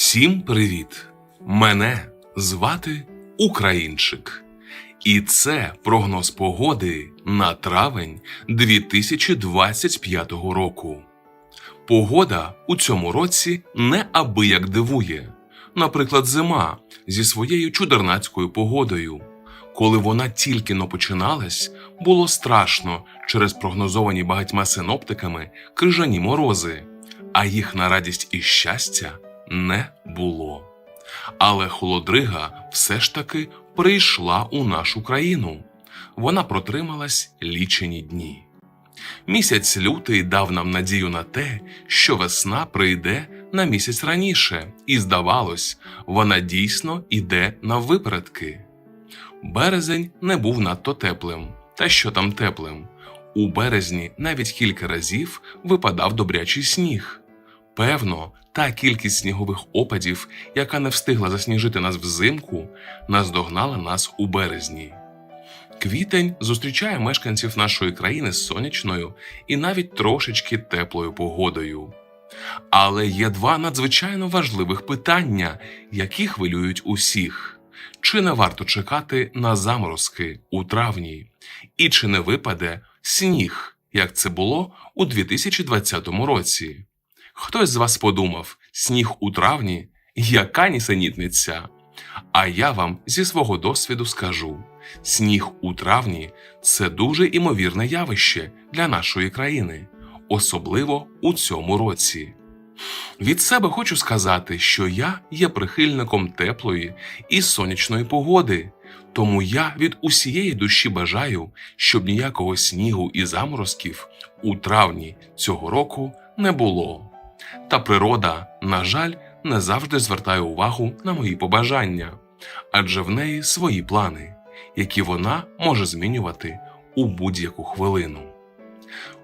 Всім привіт! Мене звати Українчик. І це прогноз погоди на травень 2025 року. Погода у цьому році неабияк дивує. Наприклад, зима зі своєю чудернацькою погодою. Коли вона тільки но починалась, було страшно через прогнозовані багатьма синоптиками крижані морози, а їх на радість і щастя не було. Але холодрига все ж таки прийшла у нашу країну. Вона протрималась лічені дні. Місяць лютий дав нам надію на те, що весна прийде на місяць раніше, і здавалось, вона дійсно іде на випередки. Березень не був надто теплим. Та що там теплим? У березні навіть кілька разів випадав добрячий сніг. Певно, та кількість снігових опадів, яка не встигла засніжити нас взимку, наздогнала нас у березні. Квітень зустрічає мешканців нашої країни з сонячною і навіть трошечки теплою погодою. Але є два надзвичайно важливих питання, які хвилюють усіх: чи не варто чекати на заморозки у травні, і чи не випаде сніг, як це було у 2020 році? Хтось з вас подумав: сніг у травні, яка нісенітниця. А я вам зі свого досвіду скажу: сніг у травні це дуже імовірне явище для нашої країни, особливо у цьому році. Від себе хочу сказати, що я є прихильником теплої і сонячної погоди, тому я від усієї душі бажаю, щоб ніякого снігу і заморозків у травні цього року не було. Та природа, на жаль, не завжди звертає увагу на мої побажання, адже в неї свої плани, які вона може змінювати у будь-яку хвилину.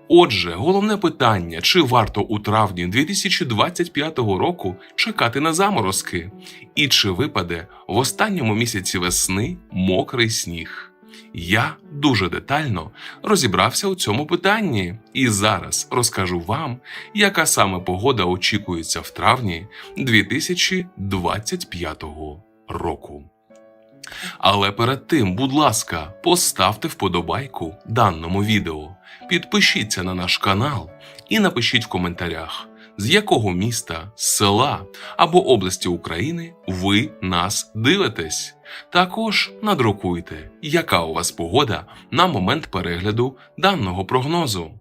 Отже, головне питання: чи варто у травні 2025 року чекати на заморозки, і чи випаде в останньому місяці весни мокрий сніг? Я дуже детально розібрався у цьому питанні і зараз розкажу вам, яка саме погода очікується в травні 2025 року. Але перед тим, будь ласка, поставте вподобайку даному відео, підпишіться на наш канал і напишіть в коментарях, з якого міста, села або області України ви нас дивитесь. Також надрукуйте, яка у вас погода на момент перегляду даного прогнозу.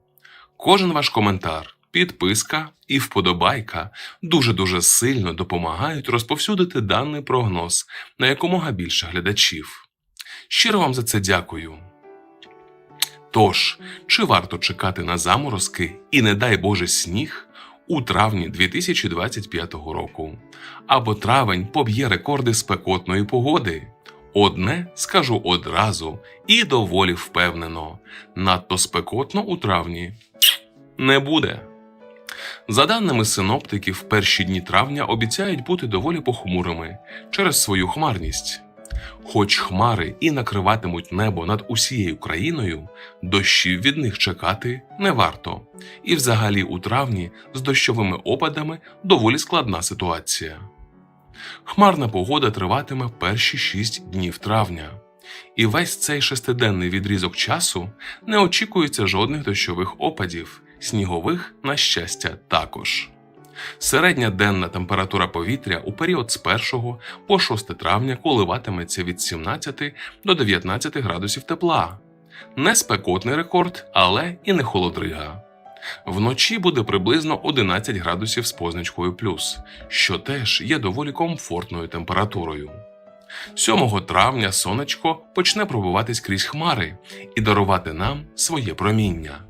Кожен ваш коментар, підписка і вподобайка дуже-дуже сильно допомагають розповсюдити даний прогноз на якомога більше глядачів. Щиро вам за це дякую. Тож, чи варто чекати на заморозки і не дай Боже сніг у травні 2025 року? Або травень поб'є рекорди спекотної погоди? Одне скажу одразу і доволі впевнено: надто спекотно у травні не буде. За даними синоптиків, перші дні травня обіцяють бути доволі похмурими через свою хмарність. Хоч хмари і накриватимуть небо над усією країною, дощів від них чекати не варто. І взагалі у травні з дощовими опадами доволі складна ситуація. Хмарна погода триватиме перші шість днів травня. І весь цей шестиденний відрізок часу не очікується жодних дощових опадів, снігових, на щастя, також. Середня денна температура повітря у період з 1 по 6 травня коливатиметься від 17 до 19 градусів тепла. Не спекотний рекорд, але і не холодрига. Вночі буде приблизно 11 градусів з позначкою плюс, що теж є доволі комфортною температурою. 7 травня сонечко почне пробиватись крізь хмари і дарувати нам своє проміння.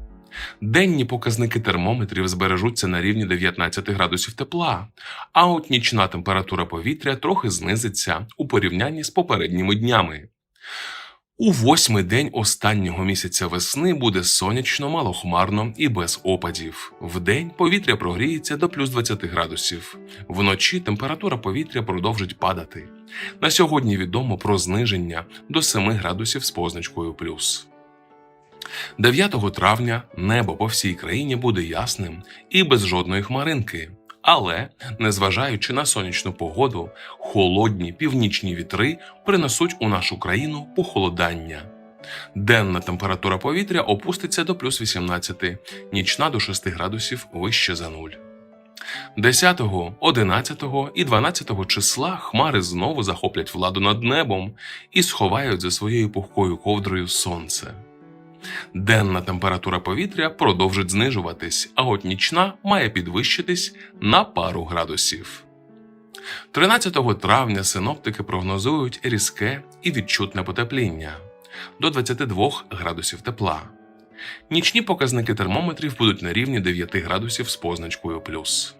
Денні показники термометрів збережуться на рівні 19 градусів тепла, а от нічна температура повітря трохи знизиться у порівнянні з попередніми днями. У восьмий день останнього місяця весни буде сонячно, малохмарно і без опадів. Вдень повітря прогріється до плюс 20 градусів. Вночі температура повітря продовжить падати. На сьогодні відомо про зниження до 7 градусів з позначкою плюс. 9 травня небо по всій країні буде ясним і без жодної хмаринки, Але, незважаючи на сонячну погоду, холодні північні вітри принесуть у нашу країну похолодання. Денна температура повітря опуститься до плюс 18, нічна до 6 градусів вище за нуль. 10, 11 і 12 числа хмари знову захоплять владу над небом і сховають за своєю пухкою ковдрою сонце. Денна температура повітря продовжить знижуватись, а от нічна має підвищитись на пару градусів. 13 травня синоптики прогнозують різке і відчутне потепління до 22 градусів тепла. Нічні показники термометрів будуть на рівні 9 градусів з позначкою плюс.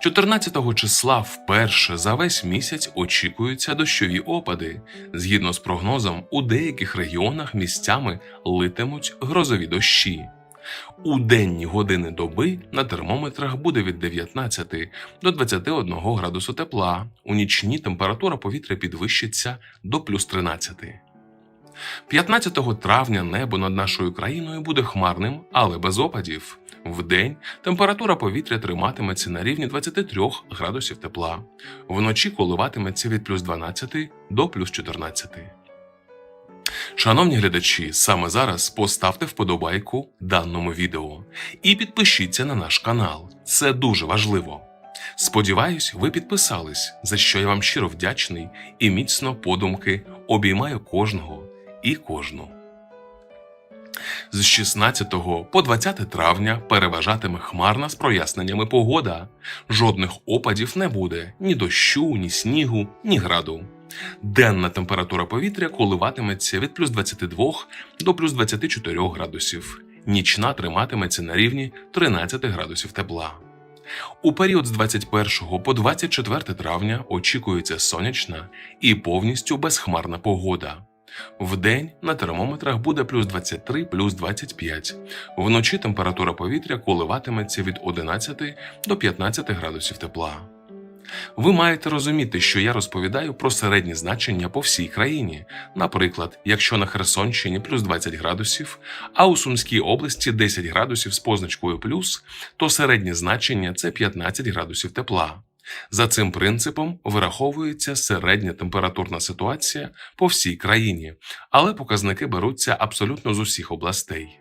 14 числа вперше за весь місяць очікуються дощові опади. Згідно з прогнозом, у деяких регіонах місцями литимуть грозові дощі. У денні години доби на термометрах буде від 19 до 21 градусу тепла. У нічні температура повітря підвищиться до плюс 13. 15 травня небо над нашою країною буде хмарним, але без опадів. Вдень температура повітря триматиметься на рівні 23 градусів тепла, вночі коливатиметься від плюс 12 до плюс 14. Шановні глядачі, саме зараз поставте вподобайку даному відео і підпишіться на наш канал. Це дуже важливо. Сподіваюсь, ви підписались, за що я вам щиро вдячний і міцно подумки обіймаю кожного і кожну. З 16 по 20 травня переважатиме хмарна з проясненнями погода. Жодних опадів не буде ні дощу, ні снігу, ні граду. Денна температура повітря коливатиметься від плюс 22 до плюс 24 градусів. Нічна триматиметься на рівні 13 градусів тепла. У період з 21 по 24 травня очікується сонячна і повністю безхмарна погода. Вдень на термометрах буде плюс 23, плюс 25. Вночі температура повітря коливатиметься від 11 до 15 градусів тепла. Ви маєте розуміти, що я розповідаю про середні значення по всій країні. Наприклад, якщо на Херсонщині плюс 20 градусів, а у Сумській області 10 градусів з позначкою плюс, то середнє значення це 15 градусів тепла. За цим принципом вираховується середня температурна ситуація по всій країні, але показники беруться абсолютно з усіх областей.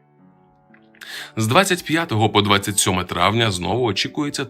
З 25 по 27 травня знову очікується